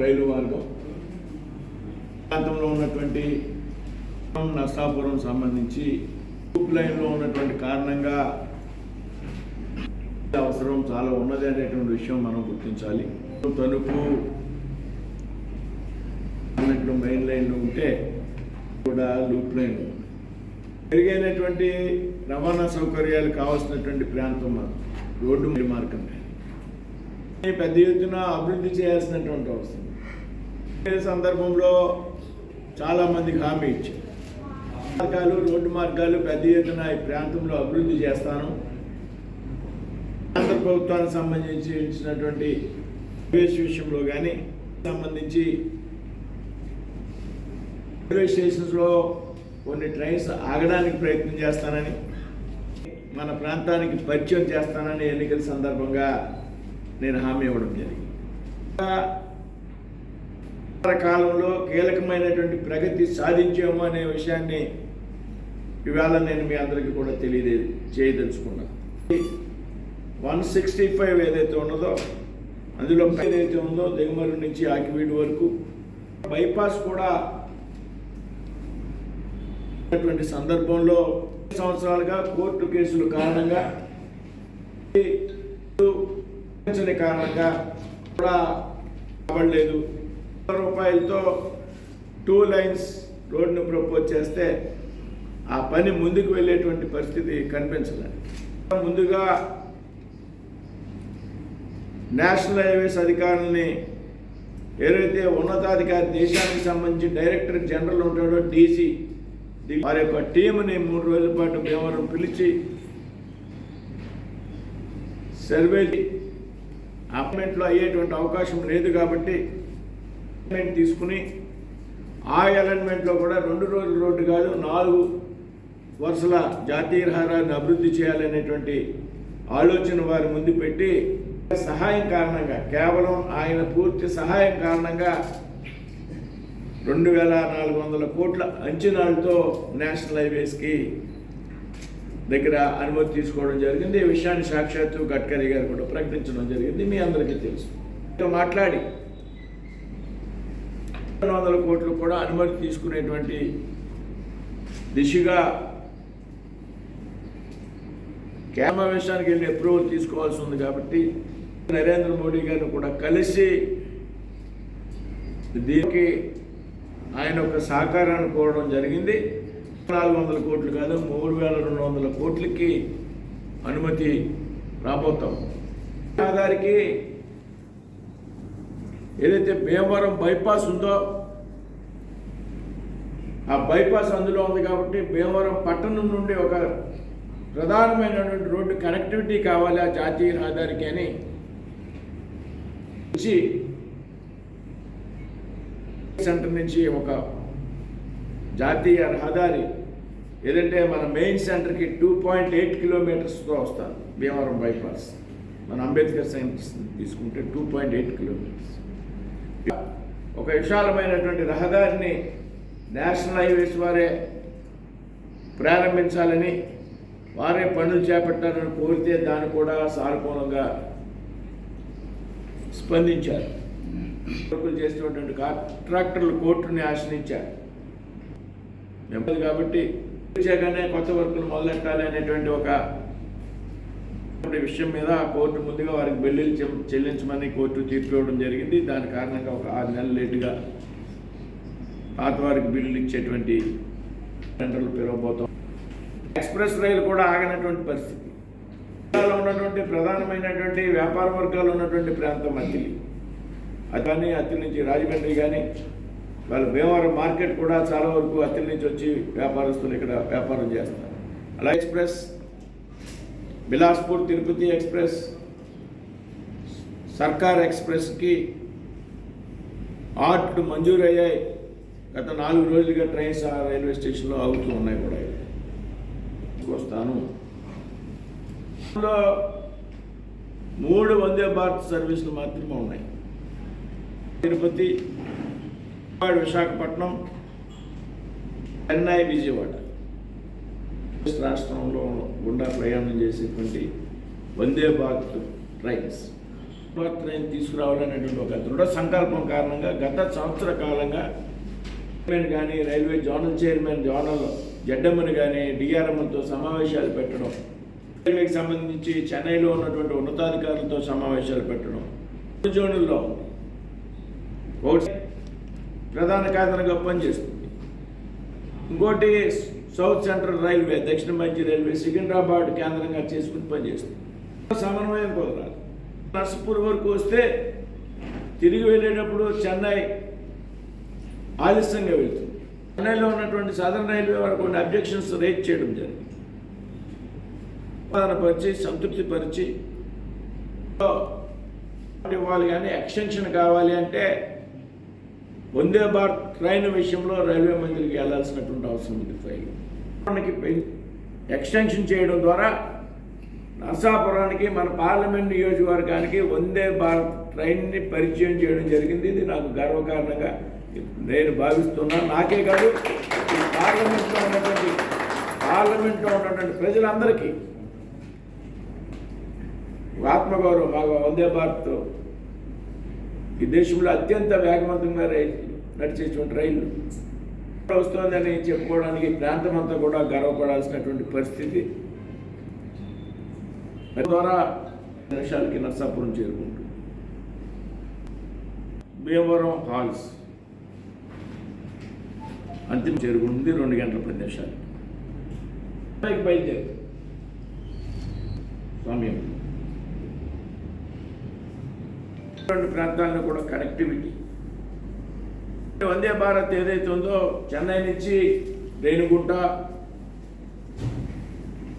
రైలు మార్గం. ప్రాంతంలో ఉన్నటువంటి నర్సాపురం సంబంధించి ట్యూబ్ లైన్లో ఉన్నటువంటి కారణంగా అవసరం చాలా ఉన్నది అనేటువంటి విషయం మనం గుర్తించాలి. తణుకు అన్నట్లు మెయిన్ లైన్లు ఉంటే కూడా లూప్ లైన్ పెరిగైనటువంటి రవాణా సౌకర్యాలు కావాల్సినటువంటి ప్రాంతం మాకు రోడ్డు మార్గం. పెద్ద ఎత్తున అభివృద్ధి చేయాల్సినటువంటి అవసరం. ఈ సందర్భంలో చాలామందికి హామీ ఇచ్చారు. మార్గాలు రోడ్డు మార్గాలు పెద్ద ఎత్తున ఈ ప్రాంతంలో అభివృద్ధి చేస్తాను. ఆంధ్ర ప్రభుత్వానికి సంబంధించినటువంటి రైల్వేస్ విషయంలో కానీ సంబంధించి రైల్వే స్టేషన్స్లో కొన్ని ట్రైన్స్ ఆగడానికి ప్రయత్నం చేస్తానని మన ప్రాంతానికి పరిచయం చేస్తానని ఎన్నికల సందర్భంగా నేను హామీ ఇవ్వడం జరిగింది. కాలంలో కీలకమైనటువంటి ప్రగతి సాధించాము అనే విషయాన్ని ఇవాళ నేను మీ అందరికీ కూడా తెలియదే చేయదలుచుకున్నాను వన్ సిక్స్టీ ఫైవ్ ఏదైతే ఉన్నదో అందులో ఏదైతే ఉందో దిగుమరి నుంచి ఆకివీడు వరకు బైపాస్ కూడా అటువంటి సందర్భంలో సంవత్సరాలుగా కోర్టు కేసుల కారణంగా ఈ కారణంగా కూడా అవ్వలేదు. రూపాయలతో టూ లైన్స్ రోడ్ను ప్రపోజ్ చేస్తే ఆ పని ముందుకు వెళ్ళేటువంటి పరిస్థితి కనిపించలేదు ముందుగా నేషనల్ హైవేస్ అధికారుల్ని ఏదైతే ఉన్నతాధికారి దేశానికి సంబంధించి డైరెక్టర్ జనరల్ ఉంటాడో డీసీ వారి యొక్క టీంని మూడు రోజుల పాటు భీమవరం పిలిచి సర్వే అపాయింట్మెంట్లో అయ్యేటువంటి అవకాశం లేదు కాబట్టి అపాయింట్మెంట్ తీసుకుని ఆ అలైన్మెంట్లో కూడా రెండు రోజుల రోడ్డు కాదు నాలుగు వరుసల జాతీయ రహదారిని అభివృద్ధి చేయాలనేటువంటి ఆలోచన వారి ముందు పెట్టి సహాయం కారణంగా కేవలం ఆయన పూర్తి సహాయం కారణంగా రెండు వేల నాలుగు వందల కోట్ల అంచనాలతో నేషనల్ హైవేస్కి దగ్గర అనుమతి తీసుకోవడం జరిగింది. ఈ విషయాన్ని సాక్షాత్తు గడ్కరీ గారు కూడా ప్రకటించడం జరిగింది. మీ అందరికీ తెలుసు. మాట్లాడి. రెండు వందల కోట్లు కూడా అనుమతి తీసుకునేటువంటి దిశగా సమావేశానికి వెళ్ళి అప్రూవల్ తీసుకోవాల్సి ఉంది కాబట్టి నరేంద్ర మోడీ గారిని కూడా కలిసి దీనికి ఆయన ఒక సహకారాన్ని కోరడం జరిగింది. నాలుగు వందల కోట్లు కాదు మూడు వేల రెండు వందల కోట్లకి అనుమతి రాబోతాం. ఆధారికి ఏదైతే భీమవరం బైపాస్ ఉందో ఆ బైపాస్ అందులో ఉంది కాబట్టి భీమవరం పట్టణం నుండి ఒక ప్రధానమైనటువంటి రోడ్డు కనెక్టివిటీ కావాలి ఆ జాతీయ రహదారికి అని. వచ్చి సెంటర్ నుంచి ఒక జాతీయ రహదారి ఏదంటే మన మెయిన్ సెంటర్కి టూ పాయింట్ ఎయిట్ కిలోమీటర్స్తో వస్తాను భీమవరం బైపాస్. మన అంబేద్కర్ సెంటర్ తీసుకుంటే టూ పాయింట్ ఎయిట్ కిలోమీటర్స్. ఒక విశాలమైనటువంటి రహదారిని నేషనల్ హైవేస్ వారే ప్రారంభించాలని వారే పనులు చేపట్టాలని కోరితే దాన్ని కూడా సానుకూలంగా స్పందించారు. వర్కులు చేసినటువంటి కాంట్రాక్టర్లు కోర్టుని ఆశ్రయించారు. కాబట్టి వచ్చాకనే కొత్త వర్కులు మొదలెట్టాలి అనేటువంటి ఒక విషయం మీద కోర్టు ముందుగా వారికి బిల్లులు చె- చెల్లించమని కోర్టు తీర్పు ఇవ్వడం జరిగింది. దాని కారణంగా ఒక ఆరు నెలలు లేటుగా పాత వారికి బిల్లులు ఇచ్చేటువంటి టెండర్లు పెరగబోతాం. ఎక్స్ప్రెస్ రైలు కూడా ఆగినటువంటి పరిస్థితి. జిల్లాలో ఉన్నటువంటి ప్రధానమైనటువంటి వ్యాపార వర్గాలు ఉన్నటువంటి ప్రాంతం అతిలి. అది కానీ అత్తిలి నుంచి రాజమండ్రి కానీ వాళ్ళ భీమవరం మార్కెట్ కూడా చాలా వరకు అత్తిలి నుంచి వచ్చి వ్యాపారస్తులు ఇక్కడ వ్యాపారం చేస్తారు. అలా ఎక్స్ప్రెస్ బిలాస్పూర్ తిరుపతి ఎక్స్ప్రెస్ సర్కార్ ఎక్స్ప్రెస్కి ఆర్ట్లు మంజూరు అయ్యాయి. గత నాలుగు రోజులుగా ట్రైన్స్ ఆ రైల్వే స్టేషన్లో ఆగుతూ ఉన్నాయి కూడా. వస్తాను. మూడు వందే భారత్ సర్వీసులు మాత్రమే ఉన్నాయి. తిరుపతి విశాఖపట్నం చెన్నై విజయవాడ రాష్ట్రంలో గుండా ప్రయాణం చేసేటువంటి వందే భారత్ ట్రైన్స్ ట్రైన్ తీసుకురావాలనేటువంటి ఒక దృఢ సంకల్పం కారణంగా గత సంవత్సర కాలంగా చైర్మన్ కానీ రైల్వే జోనల్ చైర్మన్ జోనల్ జడ్డమ్మని కానీ డిఆర్ఎంతో సమావేశాలు పెట్టడం రైల్వేకి సంబంధించి చెన్నైలో ఉన్నటువంటి ఉన్నతాధికారులతో సమావేశాలు పెట్టడం రెండు జోనుల్లో ఒకటి ప్రధాన కేంద్రంగా పనిచేస్తుంది. ఇంకోటి సౌత్ సెంట్రల్ రైల్వే దక్షిణ మధ్య రైల్వే సికింద్రాబాద్ కేంద్రంగా చేసుకుని పనిచేస్తుంది. సమన్వయం కుదరాలి. నర్సపూర్ వరకు వస్తే తిరిగి వెళ్ళేటప్పుడు చెన్నై ఆలస్యంగా వెళ్తుంది. చెన్నైలో ఉన్నటువంటి సదరన్ రైల్వే వారు కొన్ని అబ్జెక్షన్స్ రేజ్ చేయడం జరిగింది. పరిచి సంతృప్తి పరిచి ఇవ్వాలి కానీ ఎక్స్టెన్షన్ కావాలి అంటే వందే భారత్ ట్రైన్ విషయంలో రైల్వే మందిరికి వెళ్ళాల్సినటువంటి అవసరం ఉంది. ట్రైన్ మనకి ఎక్స్టెన్షన్ చేయడం ద్వారా నర్సాపురానికి మన పార్లమెంట్ నియోజకవర్గానికి వందే భారత్ ట్రైన్ని పరిచయం చేయడం జరిగింది. ఇది నాకు గర్వకారణంగా నేను భావిస్తున్నాను నాకే కాదు పార్లమెంట్లో ఉన్నటువంటి పార్లమెంట్లో ఉన్నటువంటి ప్రజలందరికీ ఆత్మగౌరవం బాగా వందే భారత్ ఈ దేశంలో అత్యంత వేగవంతంగా రైలు నడిచేటువంటి రైలు వస్తుందని చెప్పుకోవడానికి ప్రాంతం అంతా కూడా గర్వపడాల్సినటువంటి పరిస్థితి. ద్వారా నిమిషాలకి నర్సాపురం చేరుకుంటుంది. భీమవరం హాల్స్ అంతిమ చేరుకుంటుంది రెండు గంటల పది నిమిషాలు. బయలుదేరు. సమయం. రెండు ప్రాంతాలను కూడా కనెక్టివిటీ. వందే భారత్ ఏదైతే ఉందో చెన్నై నుంచి రేణిగుంట